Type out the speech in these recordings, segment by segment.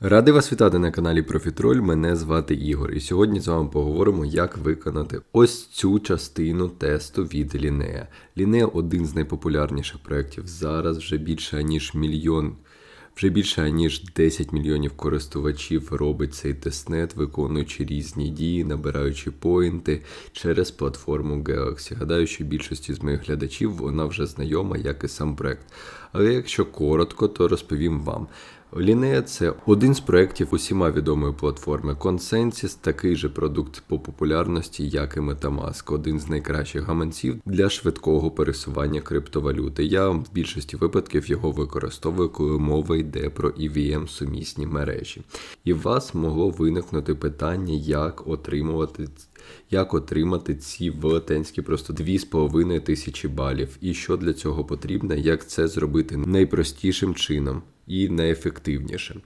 Радий вас вітати на каналі Профітроль. Мене звати Ігор, і сьогодні з вами поговоримо, як виконати ось цю частину тесту від Linea. Linea – один з найпопулярніших проєктів зараз, вже більше ніж мільйон. Вже більше ніж 10 мільйонів користувачів робить цей тестнет, виконуючи різні дії, набираючи поінти через платформу Galaxy. Гадаю, що більшості з моїх глядачів вона вже знайома, як і сам проект. Але якщо коротко, то розповім вам. Linea – це один з проєктів усіма відомої платформи. Consensus – такий же продукт по популярності, як і Metamask, один з найкращих гаманців для швидкого пересування криптовалюти. Я в більшості випадків його використовую, коли мова йде про EVM сумісні мережі. І в вас могло виникнути питання, як отримувати. Як отримати ці велетенські просто 2,5 тисячі балів, і що для цього потрібно, як це зробити найпростішим чином і найефективніше.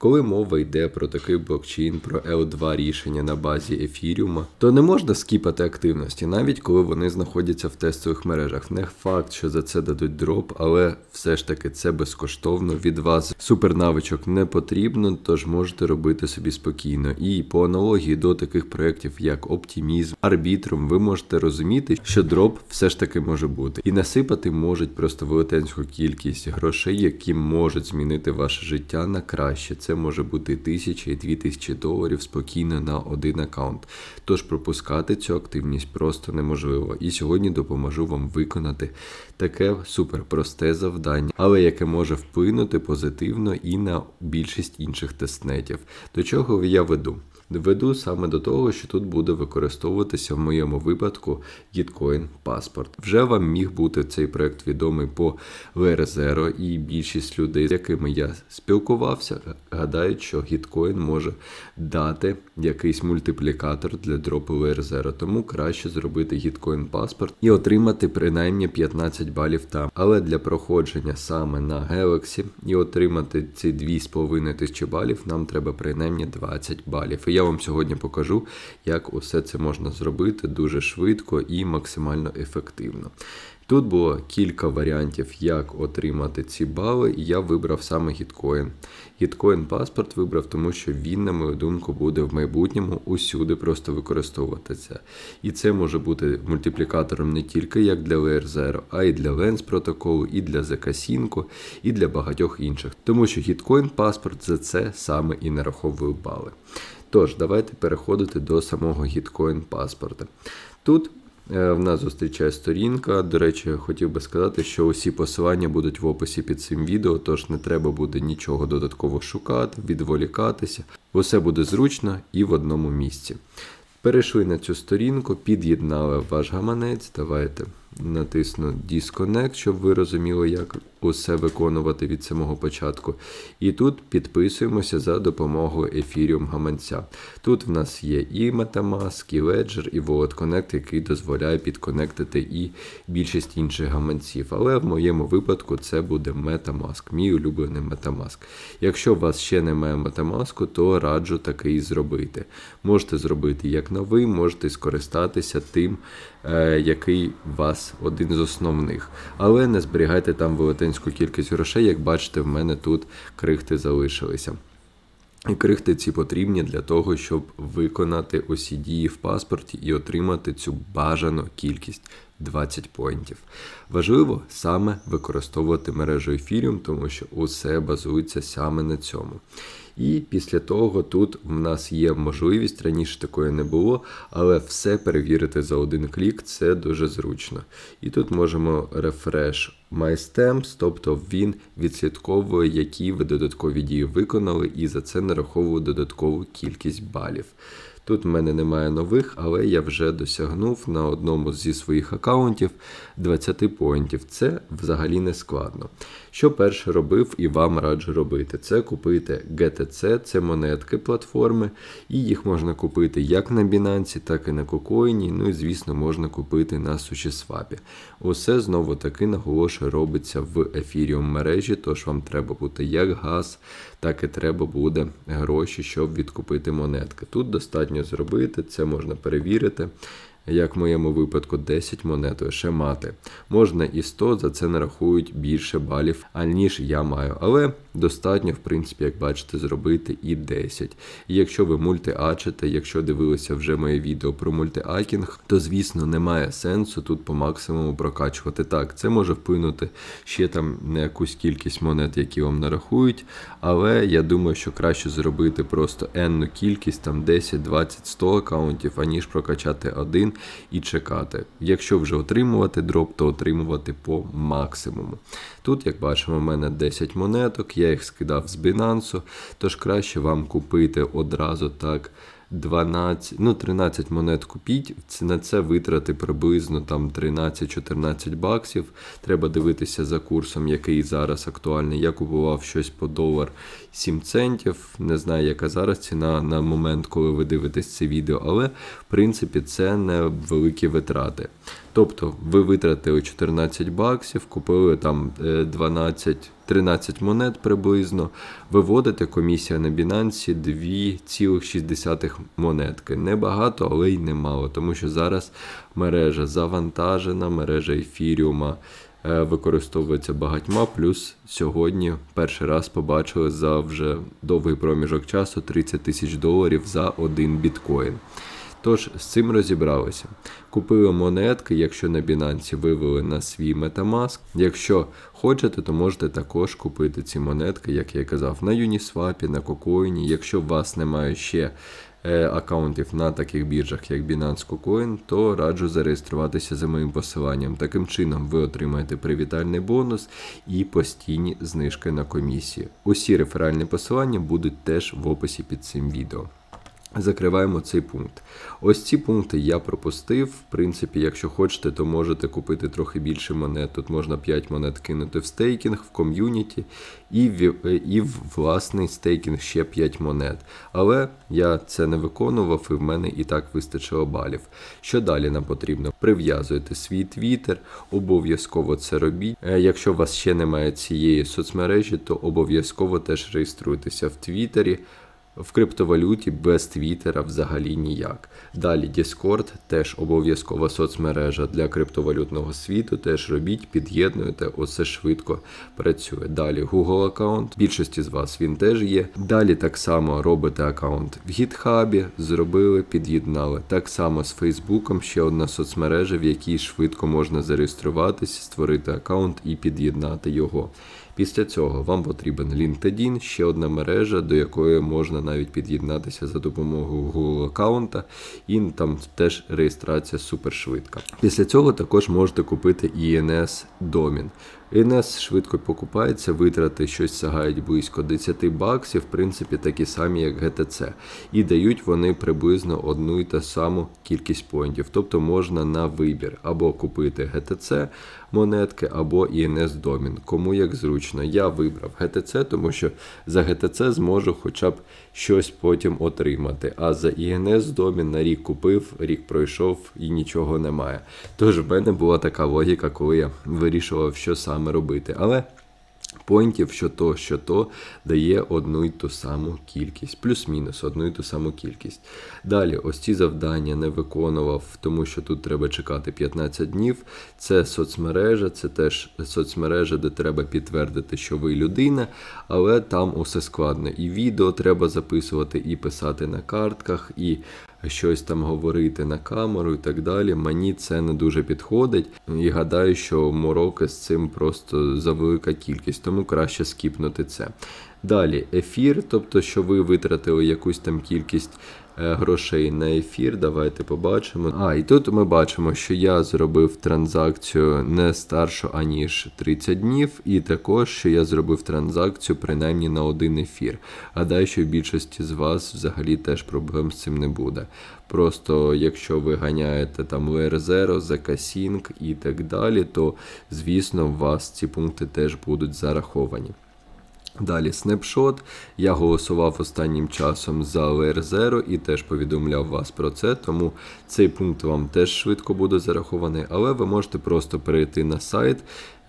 Коли мова йде про такий блокчейн, про L2 рішення на базі ефіріума, то не можна скіпати активності, навіть коли вони знаходяться в тестових мережах. Не факт, що за це дадуть дроп, але все ж таки це безкоштовно. Від вас супернавичок не потрібно, тож можете робити собі спокійно. І по аналогії до таких проєктів, як Optimism, Arbitrum, ви можете розуміти, що дроп все ж таки може бути. І насипати можуть просто велетенську кількість грошей, які можуть змінити ваше життя на краще. Це може бути тисяча і дві тисячі доларів спокійно на один аккаунт. Тож пропускати цю активність просто неможливо. І сьогодні допоможу вам виконати таке суперпросте завдання, але яке може вплинути позитивно і на більшість інших тестнетів. До чого я веду? Веду саме до того, що тут буде використовуватися в моєму випадку Gitcoin паспорт. Вже вам міг бути цей проект відомий по VR0, і більшість людей, з якими я спілкувався, гадають, що Gitcoin може дати якийсь мультиплікатор для дропу VR0. Тому краще зробити Gitcoin паспорт і отримати принаймні 15 балів там. Але для проходження саме на Galaxy і отримати ці 2,5 тисячі балів, нам треба принаймні 20 балів. І я вам сьогодні покажу, як усе це можна зробити дуже швидко і максимально ефективно. Тут було кілька варіантів, як отримати ці бали, і я вибрав саме Gitcoin. Gitcoin паспорт вибрав, тому що він, на мою думку, буде в майбутньому усюди просто використовуватися. І це може бути мультиплікатором не тільки як для LR0, а й для Lens протоколу, і для ZK-Sync, і для багатьох інших. Тому що Gitcoin паспорт за це саме і нараховує бали. Тож, давайте переходити до самого Gitcoin паспорта. Тут е, в нас зустрічає сторінка. До речі, хотів би сказати, що усі посилання будуть в описі під цим відео, тож не треба буде нічого додатково шукати, відволікатися. Усе буде зручно і в одному місці. Перейшли на цю сторінку, під'єднали ваш гаманець. Давайте натисну Disconnect, щоб ви розуміли, як усе виконувати від самого початку. І тут підписуємося за допомогою Ethereum гаманця. Тут в нас є і Metamask, і Ledger, і Wallet Connect, який дозволяє підконектити і більшість інших гаманців. Але в моєму випадку це буде Metamask, мій улюблений Metamask. Якщо у вас ще немає Metamask, то раджу такий зробити. Можете зробити як новий, можете скористатися тим, е, який у вас один з основних. Але не зберігайте там велетенську кількість грошей, як бачите, в мене тут крихти залишилися. І крихти ці потрібні для того, щоб виконати усі дії в паспорті і отримати цю бажану кількість 20 поінтів. Важливо саме використовувати мережу Ethereum, тому що усе базується саме на цьому. І після того тут в нас є можливість, раніше такої не було, але все перевірити за один клік це дуже зручно. І тут можемо refresh MyStamps, тобто він відслідковує, які ви додаткові дії виконали, і за це нараховує додаткову кількість балів. Тут в мене немає нових, але я вже досягнув на одному зі своїх аккаунтів 20 поінтів. Це взагалі не складно. Що перше робив і вам раджу робити, це купити GTC, це монетки платформи, і їх можна купити як на Binance, так і на KuCoin, ну і, звісно, можна купити на SushiSwap. Усе знову таки наголошую робиться в ефіріум мережі, тож вам треба бути як газ, так і треба буде гроші, щоб відкупити монетки. Тут достатньо зробити, це можна перевірити. Як в моєму випадку 10 монет лише мати. Можна і 100, за це нарахують більше балів, аніж я маю. Але достатньо, в принципі, як бачите, зробити і 10. І якщо ви мультиачите, якщо дивилися вже моє відео про мультиакінг, то звісно немає сенсу тут по максимуму прокачувати. Так, це може вплинути ще там на якусь кількість монет, які вам нарахують, але я думаю, що краще зробити просто енну кількість, там 10, 20, 100 аккаунтів, аніж прокачати один і чекати. Якщо вже отримувати дроп, то отримувати по максимуму. Тут, як бачимо, у мене 10 монеток, я їх скидав з Binance, тож краще вам купити одразу так. 12, ну 13 монет купіть, на це витрати приблизно там 13-14 баксів. Треба дивитися за курсом, який зараз актуальний. Я купував щось по долар 7 центів. Не знаю, яка зараз ціна на момент, коли ви дивитесь це відео, але в принципі це не великі витрати. Тобто ви витратили 14 баксів, купили там е, 12. 13 монет приблизно, виводите комісія на Binance 2,6 монетки. Небагато, але й немало, тому що зараз мережа завантажена, мережа ефіріума е, використовується багатьма. Плюс сьогодні перший раз побачили за вже довгий проміжок часу 30 тисяч доларів за один біткоін. Тож з цим розібралися. Купили монетки, якщо на Binance вивели на свій Metamask. Якщо хочете, то можете також купити ці монетки, як я казав, на Uniswap, на KuCoin. Якщо у вас немає ще е, аккаунтів на таких біржах, як Binance KuCoin, то раджу зареєструватися за моїм посиланням. Таким чином ви отримаєте привітальний бонус і постійні знижки на комісії. Усі реферальні посилання будуть теж в описі під цим відео. Закриваємо цей пункт. Ось ці пункти я пропустив. В принципі, якщо хочете, то можете купити трохи більше монет. Тут можна 5 монет кинути в стейкінг, в ком'юніті і в, і в власний стейкінг ще 5 монет. Але я це не виконував, і в мене і так вистачило балів. Що далі нам потрібно? Прив'язуйте свій твіттер, обов'язково це робіть. Е, Якщо у вас ще немає цієї соцмережі, то обов'язково теж реєструйтеся в Твіттері. В криптовалюті без Твіттера взагалі ніяк. Далі Discord теж обов'язкова соцмережа для криптовалютного світу. Теж робіть, під'єднуєте, оце швидко працює. Далі Google аккаунт. Більшості з вас він теж є. Далі так само робите аккаунт в GitHub, зробили, під'єднали. Так само з Фейсбуком ще одна соцмережа, в якій швидко можна зареєструватися, створити аккаунт і під'єднати його. Після цього вам потрібен LinkedIn, ще одна мережа, до якої можна навіть під'єднатися за допомогою Google аккаунта, і там теж реєстрація супершвидка. Після цього також можете купити INS домін. INS швидко покупається, витрати щось сягають близько 10 баксів, в принципі, такі самі, як GTC. І дають вони приблизно одну і ту саму кількість поінтів. Тобто можна на вибір або купити GTC монетки, або INS домін. Кому як зручно. Я вибрав GTC, тому що за GTC зможу хоча б щось потім отримати. А за INS домін на рік купив, рік пройшов і нічого немає. Тож в мене була така логіка, коли я вирішував, що саме робити. Але Поінтів, що то, що то, дає одну й ту саму кількість, плюс-мінус одну й ту саму кількість. Далі, ось ці завдання не виконував, тому що тут треба чекати 15 днів. Це соцмережа, це теж соцмережа, де треба підтвердити, що ви людина, але там усе складно. І відео треба записувати, і писати на картках, і щось там говорити на камеру і так далі. Мені це не дуже підходить. І гадаю, що мороки з цим просто за велика кількість, тому краще скіпнути це. Далі ефір, тобто, що ви витратили якусь там кількість е, грошей на ефір. Давайте побачимо. А, і тут ми бачимо, що я зробив транзакцію не старшу, аніж 30 днів, і також, що я зробив транзакцію принаймні на один ефір. Гадаю, що в більшості з вас взагалі теж проблем з цим не буде. Просто якщо ви ганяєте там LR0, Zakasync і так далі, то звісно у вас ці пункти теж будуть зараховані. Далі снапшот. Я голосував останнім часом за LR0 і теж повідомляв вас про це, тому цей пункт вам теж швидко буде зарахований, але ви можете просто перейти на сайт,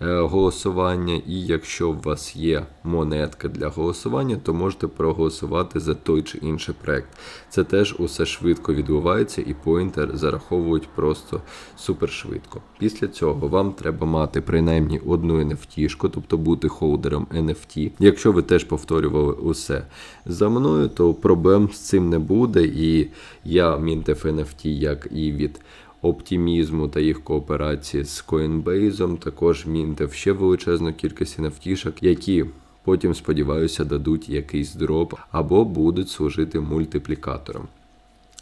голосування, і якщо у вас є монетка для голосування, то можете проголосувати за той чи інший проект. Це теж усе швидко відбувається, і поінтер зараховують просто супер швидко. Після цього вам треба мати принаймні одну NFT, тобто бути холдером NFT. Якщо ви теж повторювали усе за мною, то проблем з цим не буде. І я мінтив NFT як і від оптимізму та їх кооперації з Coinbase, також мінтив ще величезну кількість NFT, які потім, сподіваюся, дадуть якийсь дроп або будуть служити мультиплікатором.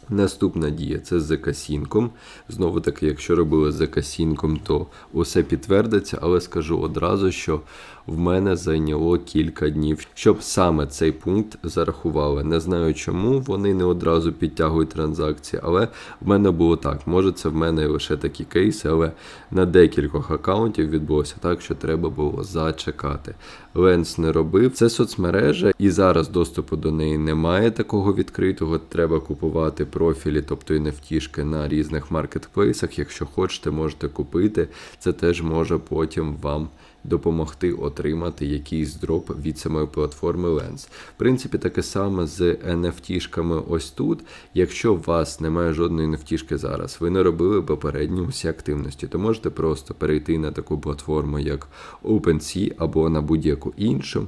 Наступна дія це з Закасінком. Знову таки, якщо робили з Закасінком, то усе підтвердиться, але скажу одразу, що в мене зайняло кілька днів, щоб саме цей пункт зарахували. Не знаю, чому вони не одразу підтягують транзакції, але в мене було так. Може, це в мене лише такі кейси, але на декількох аккаунтів відбулося так, що треба було зачекати. Ленс не робив. Це соцмережа, і зараз доступу до неї немає такого відкритого. Треба купувати профілі, тобто NFT на різних маркетплейсах. Якщо хочете, можете купити. Це теж може потім вам допомогти отримати якийсь дроп від самої платформи Lens. В принципі, таке саме з NFT-шками ось тут. Якщо у вас немає жодної NFT зараз, ви не робили попередні усі активності, то можете просто перейти на таку платформу, як OpenSea або на будь-яку іншу.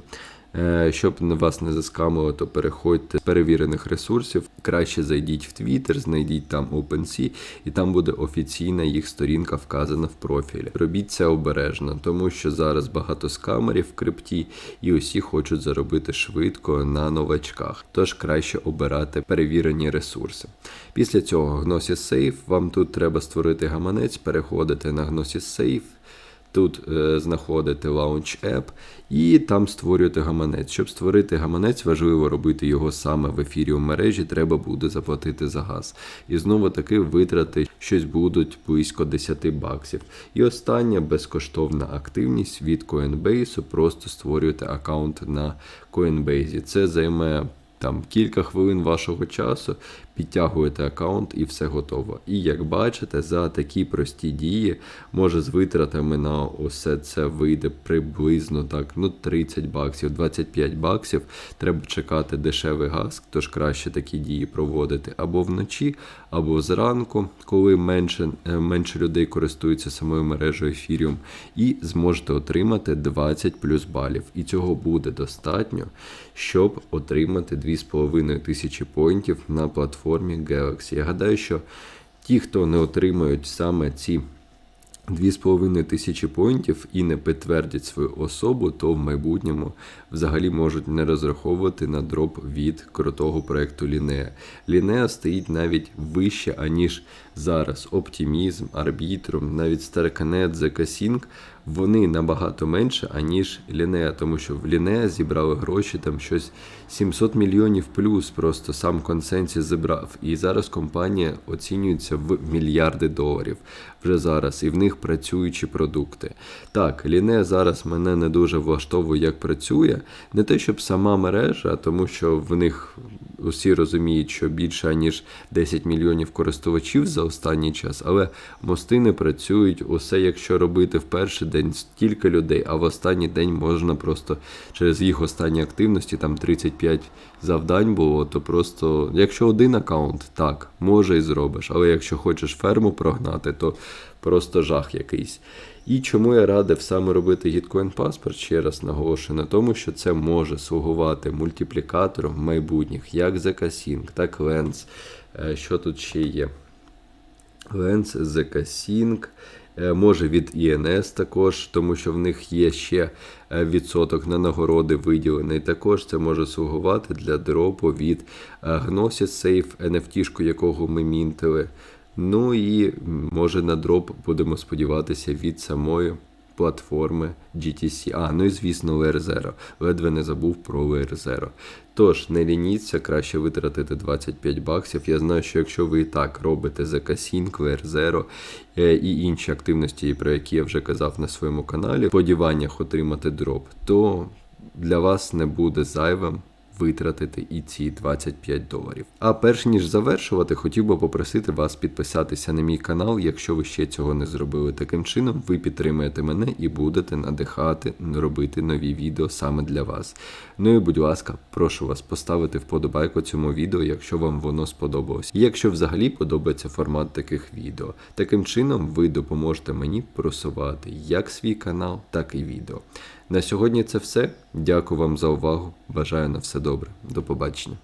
Е, Щоб вас не заскамило, то переходьте з перевірених ресурсів. Краще зайдіть в Twitter, знайдіть там OpenSea, і там буде офіційна їх сторінка вказана в профілі. Робіть це обережно, тому що зараз багато скамерів в крипті, і усі хочуть заробити швидко на новачках. Тож краще обирати перевірені ресурси. Після цього Gnosis Safe, вам тут треба створити гаманець, переходите на Gnosis Safe. Тут е, знаходите Launch App і там створюєте гаманець. Щоб створити гаманець, важливо робити його саме в ефірі у мережі, треба буде заплатити за газ. І знову таки витрати щось будуть близько 10 баксів. І остання безкоштовна активність від Coinbase, просто створюєте аккаунт на Coinbase. Це займе там кілька хвилин вашого часу, підтягуєте аккаунт і все готово. І як бачите, за такі прості дії, може з витратами на усе це вийде приблизно так, ну 30 баксів, 25 баксів. Треба чекати дешевий газ, тож краще такі дії проводити або вночі, або зранку, коли менше, е, менше людей користуються самою мережею Ethereum, і зможете отримати 20 плюс балів. І цього буде достатньо, щоб отримати 2,5 тисячі поінтів на платформі Galaxy. Я гадаю, що ті, хто не отримають саме ці 2,5 тисячі поінтів і не підтвердять свою особу, то в майбутньому взагалі можуть не розраховувати на дроп від крутого проекту Linea. Linea стоїть навіть вище, аніж зараз. Оптимізм, Arbitrum, навіть StarConnect, ZK-Sync, вони набагато менше, аніж Linea, тому що в Linea зібрали гроші там щось 700 мільйонів плюс, просто сам консенсіс зібрав. І зараз компанія оцінюється в мільярди доларів вже зараз, і в них працюючі продукти. Так, Linea зараз мене не дуже влаштовує, як працює. Не те, щоб сама мережа, тому що в них усі розуміють, що більше ніж 10 мільйонів користувачів за останній час, але мости не працюють. Усе, якщо робити в перший день стільки людей, а в останній день можна просто через їх останні активності, там 35 завдань було, то просто, якщо один аккаунт, так, може і зробиш. Але якщо хочеш ферму прогнати, то просто жах якийсь. І чому я радив саме робити Gitcoin паспорт, ще раз наголошую на тому, що це може слугувати мультиплікатором майбутніх, як ZK-Sync, так Lens. Е, Що тут ще є? Lens, ZK-Sync, е, може від INS також, тому що в них є ще е, відсоток на нагороди виділений. Також це може слугувати для дропу від Gnosis Safe, NFT, якого ми мінтили. Ну і може на дроп будемо сподіватися від самої платформи GTC. А, ну і звісно, LR0. Ледве не забув про LR0. Тож, не лініться, краще витратити 25 баксів. Я знаю, що якщо ви і так робите ZK-Sync, LR0 е, і інші активності, про які я вже казав на своєму каналі, в сподіваннях отримати дроп, то для вас не буде зайвим витратити і ці 25 доларів. А перш ніж завершувати, хотів би попросити вас підписатися на мій канал, якщо ви ще цього не зробили. Таким чином, ви підтримаєте мене і будете надихати робити нові відео саме для вас. Ну і будь ласка, прошу вас поставити вподобайку цьому відео, якщо вам воно сподобалось. І якщо взагалі подобається формат таких відео. Таким чином ви допоможете мені просувати як свій канал, так і відео. На сьогодні це все. Дякую вам за увагу. Бажаю на все добре. До побачення.